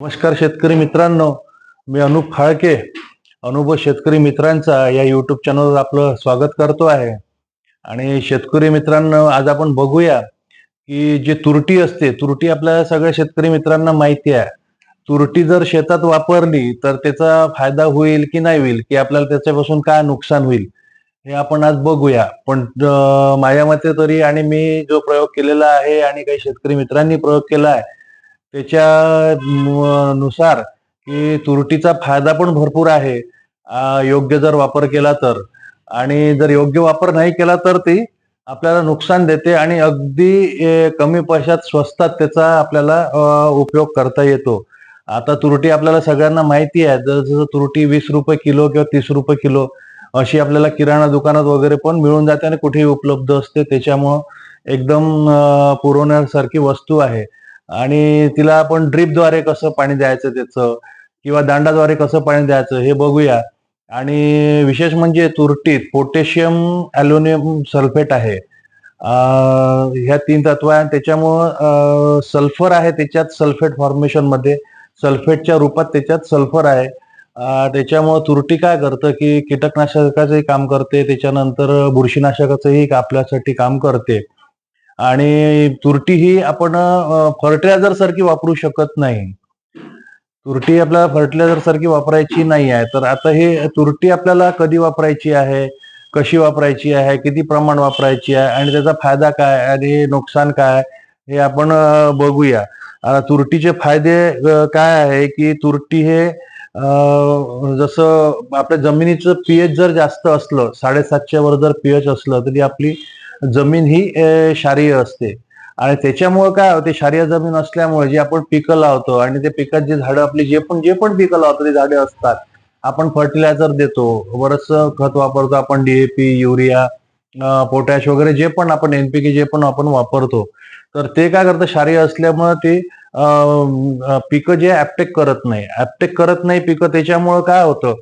नमस्कार शेतकरी मित्रांनो मी अनुप फाळके अनुभव शेतकरी मित्रांचा या युट्यूब चॅनलवर आपलं स्वागत करतो आहे. आणि शेतकरी मित्रांनो आज आपण बघूया की जे तुरटी असते तुरटी आपल्या सगळ्या शेतकरी मित्रांना माहिती आहे. तुरटी जर शेतात वापरली तर त्याचा फायदा होईल की नाही होईल? की आपल्याला त्याच्यापासून काय नुकसान होईल? हे आपण आज बघूया. पण माझ्या मते तरी आणि मी जो प्रयोग केलेला आहे आणि काही शेतकरी मित्रांनी प्रयोग केला आहे त्याच्या नुसार की तुरटीचा फायदा पण भरपूर आहे. योग्य जर वापर केला तर. आणि जर योग्य वापर नाही केला तर ती आपल्याला नुकसान देते आणि अगदी कमी पैशात स्वस्तात त्याचा आपल्याला उपयोग करता येतो. आता तुरटी आपल्याला सगळ्यांना माहिती आहे. जर जसं तुरटी वीस रुपये किलो किंवा तीस रुपये किलो अशी आपल्याला किराणा दुकानात वगैरे पण मिळून जाते आणि कुठेही उपलब्ध असते. त्याच्यामुळं एकदम पुरवण्यासारखी वस्तू आहे. आणि तिला आपण ड्रीपद्वारे कसं पाणी द्यायचं त्याचं किंवा दांडाद्वारे कसं पाणी द्यायचं हे बघूया. आणि विशेष म्हणजे तुरटीत पोटॅशियम अल्युमिनियम सल्फेट आहे. ह्या तीन तत्व आहे. त्याच्यामुळं सल्फर आहे त्याच्यात सल्फेट फॉर्मेशनमध्ये. सल्फेटच्या रूपात त्याच्यात सल्फर आहे. त्याच्यामुळं तुरटी काय करतं की कीटकनाशकाचंही काम करते. त्याच्यानंतर बुरशीनाशकाचंही आपल्यासाठी काम करते. आणि तुरटी ही आपण फर्टिलायझर सारखी वापरू शकत नाही. तुरटी आपल्याला फर्टिलायझर सारखी वापरायची नाही आहे. तर आता हे तुरटी आपल्याला कधी वापरायची आहे? कशी वापरायची आहे? किती प्रमाण वापरायची आहे? आणि त्याचा फायदा काय? आणि नुकसान काय? हे आपण बघूया. तुरटीचे फायदे काय आहे की तुरटी हे जसं आपल्या जमिनीचं पीएच जर जास्त असलं साडेसातशे वर जर पीएच असलं तरी आपली जमीन ही क्षारीय असते. आणि त्याच्यामुळे काय होते क्षारीय जमीन असल्यामुळे जे आपण पिकं लावतो आणि ते पिकात जे झाडं आपली जे पण जे पण पिकं लावतो ते झाडे असतात. आपण फर्टिलायझर देतो बरंच खत वापरतो आपण डीएपी युरिया पोटॅश वगैरे जे पण आपण एनपीके जे पण आपण वापरतो. तर ते काय करतं क्षारीय असल्यामुळे ते पिकं जे ऍपटेक करत नाही. ऍपटेक करत नाही पिकं त्याच्यामुळं काय होतं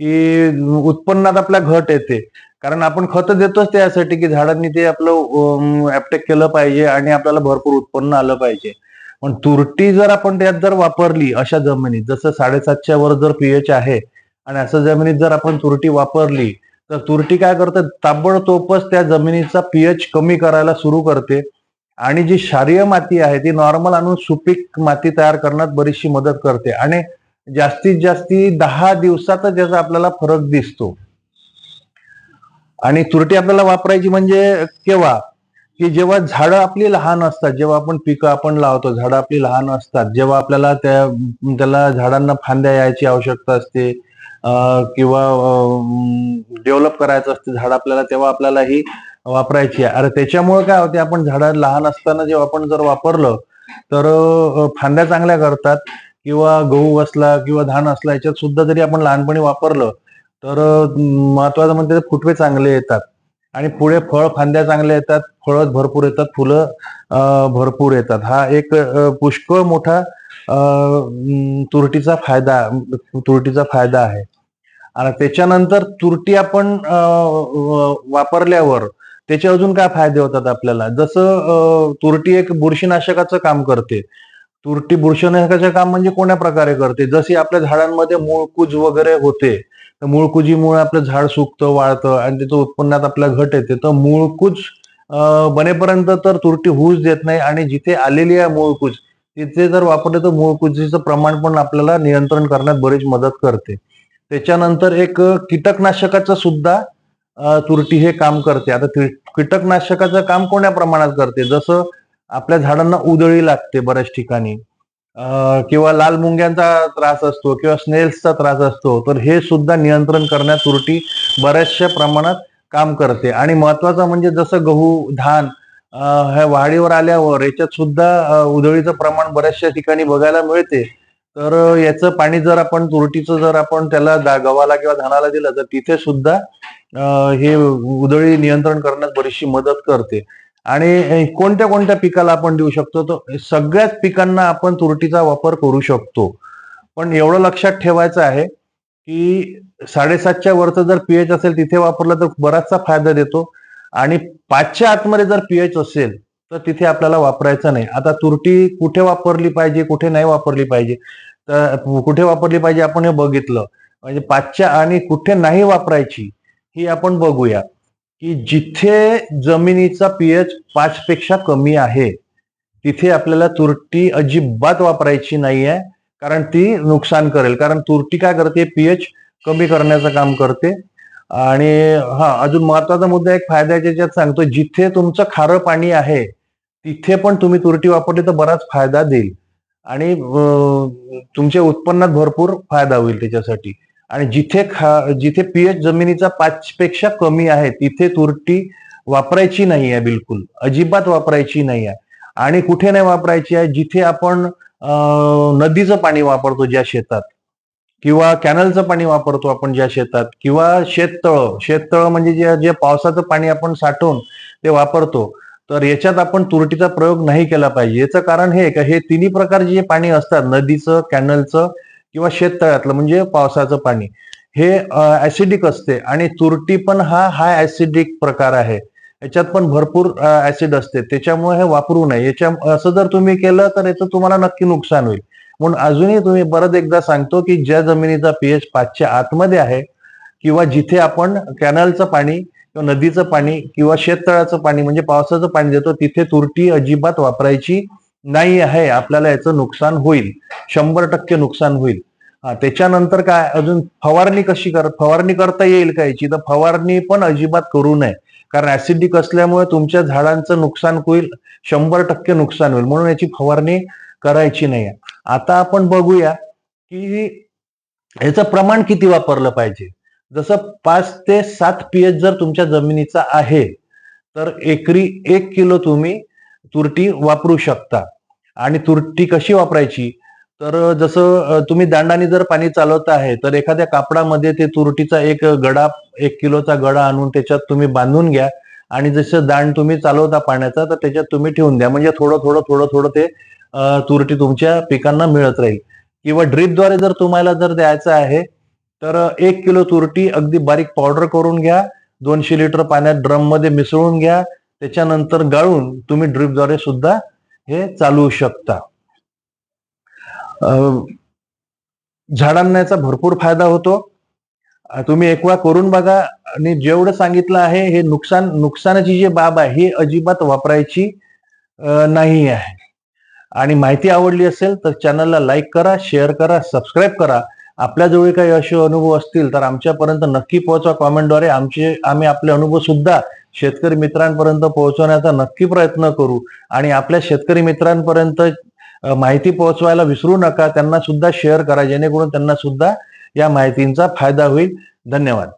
की उत्पन्नात आपल्या घट येते. कारण आपण खत देतोच त्यासाठी की झाडांनी ते आपलं ऍपटेक केलं पाहिजे आणि आपल्याला भरपूर उत्पन्न आलं पाहिजे. पण तुरटी जर आपण त्यात जर वापरली अशा जमिनीत जसं साडेसातच्या वर जर पीएच आहे आणि अशा जमिनीत जर आपण तुरटी वापरली तर तुरटी काय करते? ताबडतोबच त्या जमिनीचा पीएच कमी करायला सुरू करते. आणि जी क्षारीय माती आहे ती नॉर्मल आणून सुपीक माती तयार करण्यात बरीचशी मदत करते. आणि जास्तीत जास्ती दहा दिवसातच त्याचा आपल्याला फरक दिसतो. आणि तुरटी आपल्याला वापरायची म्हणजे केव्हा? की जेव्हा झाडं आपली लहान असतात जेव्हा आपण पिकं आपण लावतो झाडं आपली लहान असतात जेव्हा आपल्याला त्या त्याला झाडांना फांद्या यायची आवश्यकता असते किंवा डेव्हलप करायचं असते झाड आपल्याला तेव्हा आपल्याला ही वापरायची आहे. अरे त्याच्यामुळे काय होते आपण झाडं लहान असताना जेव्हा आपण जर वापरलं तर फांद्या चांगल्या करतात किंवा गहू असला किंवा धान असला याच्यात सुद्धा जरी आपण लहानपणी वापरलं तर महत्वाचं म्हणजे फुटवे चांगले येतात. आणि पुढे फळ फांद्या चांगल्या येतात फळं भरपूर येतात फुलं भरपूर येतात. हा एक पुष्कळ मोठा तुरटीचा फायदा तुरटीचा फायदा आहे. आणि त्याच्यानंतर तुरटी आपण वापरल्यावर त्याचे अजून काय फायदे होतात आपल्याला? जसं तुरटी एक बुरशीनाशकाचं काम करते. तुरटी बुरशीनाशकाचं काम म्हणजे कोण्या प्रकारे करते? जशी आपल्या झाडांमध्ये मूळकूज वगैरे होते तर मूळकुजीमुळे आपलं झाड सुकतं वाळतं आणि त्याचं उत्पन्नात आपल्या घट येते. तर मूळकूज बनेपर्यंत तर तुरटी होऊच देत नाही आणि जिथे आलेली आहे मूळकूज तिथे जर वापरले तर मूळकुजीचं प्रमाण पण आपल्याला नियंत्रण करण्यात बरीच मदत करते. त्याच्यानंतर एक कीटकनाशकाचं सुद्धा तुरटी हे काम करते. आता कीटकनाशकाचं काम कोण्या प्रमाणात करते? जसं आपल्या झाडांना उदळी लागते बऱ्याच ठिकाणी. किंवा लाल मुंग्यांचा त्रास असतो किंवा स्नेल्सचा त्रास असतो तर हे सुद्धा नियंत्रण करण्यात तुरटी बऱ्याचशा प्रमाणात काम करते. आणि महत्वाचं म्हणजे जसं गहू धान ह्या वाढीवर आल्यावर याच्यात सुद्धा उधळीचं प्रमाण बऱ्याचशा ठिकाणी बघायला मिळते. तर याचं पाणी जर आपण तुरटीचं जर आपण त्याला गव्हाला किंवा धानाला दिलं तर तिथे सुद्धा हे उधळी नियंत्रण करण्यात बरीचशी मदत करते. आणि कोणत्या कोणत्या पिकाला आपण देऊ शकतो? तर सगळ्याच पिकांना आपण तुरटीचा वापर करू शकतो. पण एवढं लक्षात ठेवायचं आहे की साडेसातच्या वरचं जर पीएच असेल तिथे वापरलं तर बराचसा फायदा देतो. आणि पाचच्या आतमध्ये जर पीएच असेल तर तिथे आपल्याला वापरायचं नाही. आता तुरटी कुठे वापरली पाहिजे कुठे नाही वापरली पाहिजे? तर कुठे वापरली पाहिजे आपण हे बघितलं. म्हणजे पाचच्या आणि कुठे नाही वापरायची ही आपण बघूया. की जिथे जमिनीचा पीएच पाच पेक्षा कमी आहे तिथे आपल्याला तुरटी अजिबात वापरायची नाहीये कारण ती नुकसान करेल. कारण तुरटी काय करते? पीएच कमी करण्याचं काम करते. आणि हा अजून महत्त्वाचा मुद्दा एक फायद्याच्या याच्यात सांगतो जिथे तुमचं खारं पाणी आहे तिथे पण तुम्ही तुरटी वापरली तर बराच फायदा देईल. आणि तुमच्या उत्पन्नात भरपूर फायदा होईल त्याच्यासाठी. आणि जिथे खा जिथे पीएच जमिनीचा पाच पेक्षा कमी आहे तिथे तुरटी वापरायची नाही आहे बिलकुल. अजिबात वापरायची नाही आहे. आणि कुठे नाही वापरायची आहे? जिथे आपण नदीचं पाणी वापरतो ज्या शेतात किंवा कॅनलचं पाणी वापरतो आपण ज्या शेतात किंवा शेततळ शेततळ म्हणजे जे जे पावसाचं पाणी आपण साठवून ते वापरतो तर याच्यात आपण तुरटीचा प्रयोग नाही केला पाहिजे. याचं कारण हे का? हे तिन्ही प्रकारचे जे पाणी असतात नदीचं कॅनलचं किंवा शेततळ्यातलं म्हणजे पावसाचं पाणी. हे ऍसिडिक असते आणि तुरटी पण हा हाय ऍसिडिक प्रकार आहे. याच्यात पण भरपूर ऍसिड असते. त्याच्यामुळे हे वापरू नये. याच्या असं जर तुम्ही केलं तर याचं तुम्हाला नक्की नुकसान होईल. म्हणून अजूनही तुम्ही परत एकदा सांगतो की ज्या जमिनीचा पीएच पाचच्या आतमध्ये आहे किंवा जिथे आपण कॅनलचं पाणी किंवा नदीचं पाणी किंवा शेततळाचं पाणी म्हणजे पावसाचं पाणी देतो तिथे तुरटी अजिबात वापरायची नाही आहे आपल्याला याचं नुकसान होईल. शंभर टक्के नुकसान होईल. त्याच्यानंतर काय अजून फवारणी कशी कर फवारणी करता येईल का याची? तर फवारणी पण अजिबात करू नये. कारण ऍसिडिक असल्यामुळे तुमच्या झाडांचं नुकसान होईल शंभर टक्के नुकसान होईल. म्हणून याची फवारणी करायची नाही आता आपण बघूया की याचं प्रमाण किती वापरलं पाहिजे. जसं पाच ते सात पीएच जर तुमच्या जमिनीचा आहे तर एकरी एक किलो तुम्ही तुरटी वापरू शकता. आणि तुरटी कशी वापरायची? तर जसं तुम्ही दांडाने जर पाणी चालवत आहे तर एखाद्या कापडामध्ये ते तुरटीचा एक गडा एक किलोचा गडा आणून त्याच्यात तुम्ही बांधून घ्या. आणि जसं दांड तुम्ही चालवता पाण्याचा तर त्याच्यात तुम्ही ठेवून द्या. म्हणजे थोडं थोडं थोडं थोडं ते तुरटी तुमच्या पिकांना मिळत राहील. किंवा ड्रीपद्वारे जर तुम्हाला जर द्यायचं आहे तर एक किलो तुरटी अगदी बारीक पावडर करून घ्या. दोनशे लिटर पाण्यात ड्रममध्ये मिसळून घ्या. त्याच्यानंतर गाळून तुम्ही ड्रीपद्वारे सुद्धा हे चालवू शकता. अं, झाडांना याचा भरपूर फायदा होतो. तुम्ही एक वेळा करून बघा आणि जेवढं सांगितलं आहे हे नुकसान नुकसानाची जी बाब आहे ही अजिबात वापरायची नाही आहे. आणि माहिती आवडली असेल तर चॅनलला लाईक करा शेअर करा सबस्क्राईब करा. आपल्याजवळ काही असे अनुभव असतील तर आमच्यापर्यंत नक्की पोहोचवा कॉमेंटद्वारे. आमचे आम्ही आपले अनुभव सुद्धा शेतकरी मित्रांपर्यंत पोहोचवण्याचा नक्की प्रयत्न करू. आणि आपल्या शेतकरी मित्रांपर्यंत माहिती पोहोचवायला विसरू नका. त्यांना सुद्धा शेअर करा जेणेकरून त्यांना सुद्धा या माहितींचा फायदा होईल. धन्यवाद.